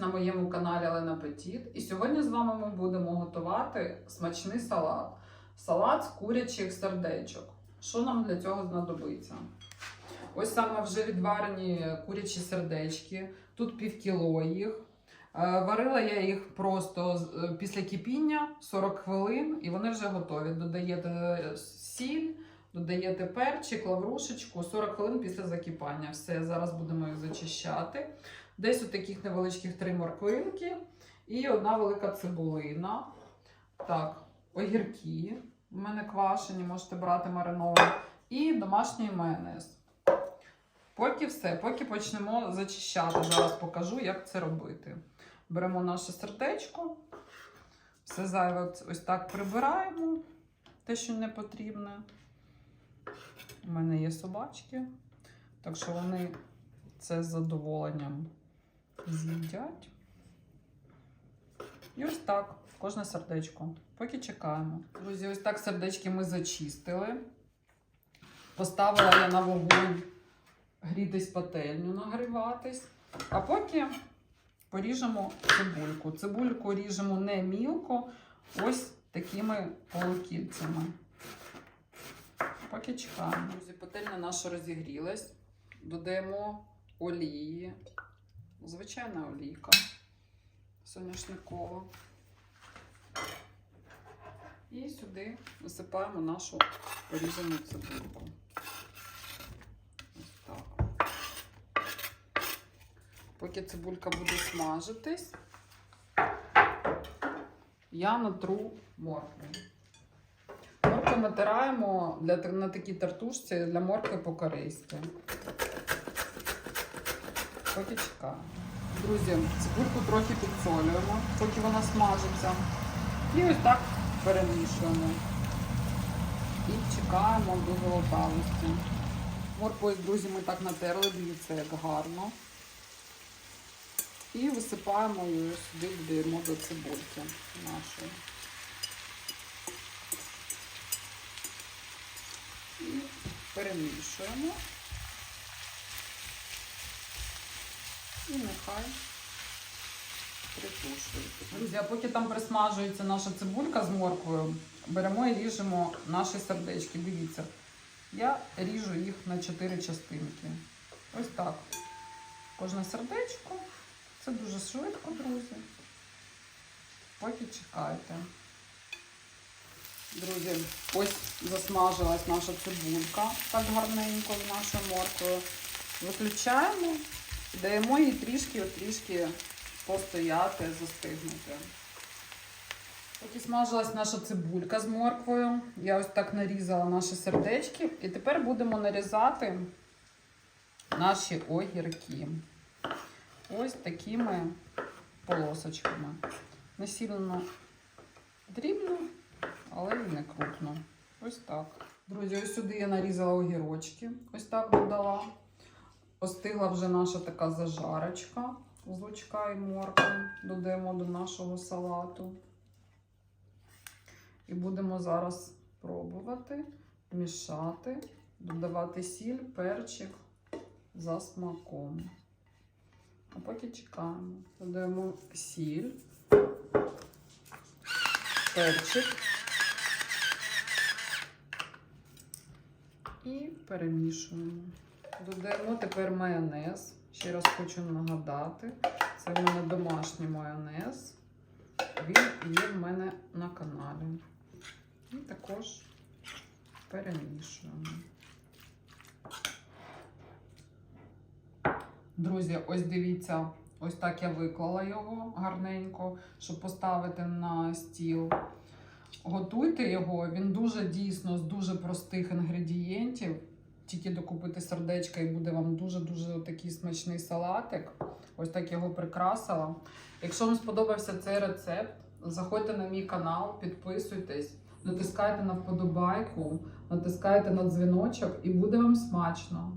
на моєму каналі Олена Петіт. І сьогодні з вами ми будемо готувати смачний салат. Салат з курячих сердечок. Що нам для цього знадобиться? Ось саме вже відварені курячі сердечки. Тут пів кіло їх. Е, Варила я їх просто е, після кипіння 40 хвилин, і вони вже готові. Додаєте е, сіль, додаєте перчик, лаврушечку 40 хвилин після закипання. Все, зараз будемо їх зачищати. Десь у таких невеличких три морквинки і одна велика цибулина. Так, огірки. У мене квашені, можете брати мариновані. І домашній майонез. Поки все, поки почнемо зачищати. Зараз покажу, як це робити. Беремо наше сердечко, все зайве ось так прибираємо, те, що не потрібне. У мене є собачки, так що вони це з задоволенням з'їдять. І ось так, кожне сердечко. Поки чекаємо. Друзі, ось так сердечки ми зачистили. Поставила я на вогонь грітись пательню, нагріватись. А поки поріжемо цибульку. Цибульку ріжемо не мілко, ось такими полукільцями. Поки. Друзі, пательня наша розігрілась. Додаємо олії. Звичайна олійка соняшникова. І сюди висипаємо нашу порізану цибульку. Ось так. Поки цибулька буде смажитись, я натру моркву. Моркву натираємо для, на такій тартушці для моркви по-корейськи. Поки чекаємо. Друзі, цибульку трохи підсолюємо, поки вона смажиться. І ось так перемішуємо. І чекаємо до золотавості. Моркву, друзі, ми так натерли, дивіться, як гарно. І висипаємо її сюди, додаємо до цибульки нашої. Перемішуємо. І нехай притушується. Друзі, а поки там присмажується наша цибулька з морквою, беремо і ріжемо наші сердечки. Дивіться, я ріжу їх на 4 частинки. Ось так. Кожне сердечко. Це дуже швидко, друзі. Поки чекайте. Друзі, ось засмажилась наша цибулька так гарненько з нашою морквою. Виключаємо, даємо їй трішки, трішки постояти, застигнути. Поки смажилась наша цибулька з морквою, я ось так нарізала наші сердечки. І тепер будемо нарізати наші огірки. Ось такими полосочками. Не дрібно, але не крупно. Ось так. Друзі, ось сюди я нарізала огірочки. Ось так додала. Остигла вже наша така зажарочка з лучка і моркви. Додаємо до нашого салату. І будемо зараз пробувати, мішати, додавати сіль, перчик за смаком. А поки чекаємо. Додаємо сіль, перчик і перемішуємо. Додаємо тепер майонез. Ще раз хочу нагадати, це в мене домашній майонез. Він є в мене на каналі. І також перемішуємо. Друзі, ось дивіться, ось так я виклала його гарненько, щоб поставити на стіл. Готуйте його, він дуже дійсно з дуже простих інгредієнтів. Тільки докупити сердечка і буде вам дуже-дуже такий смачний салатик. Ось так його прикрасила. Якщо вам сподобався цей рецепт, заходьте на мій канал, підписуйтесь, натискайте на вподобайку, натискайте на дзвіночок і буде вам смачно.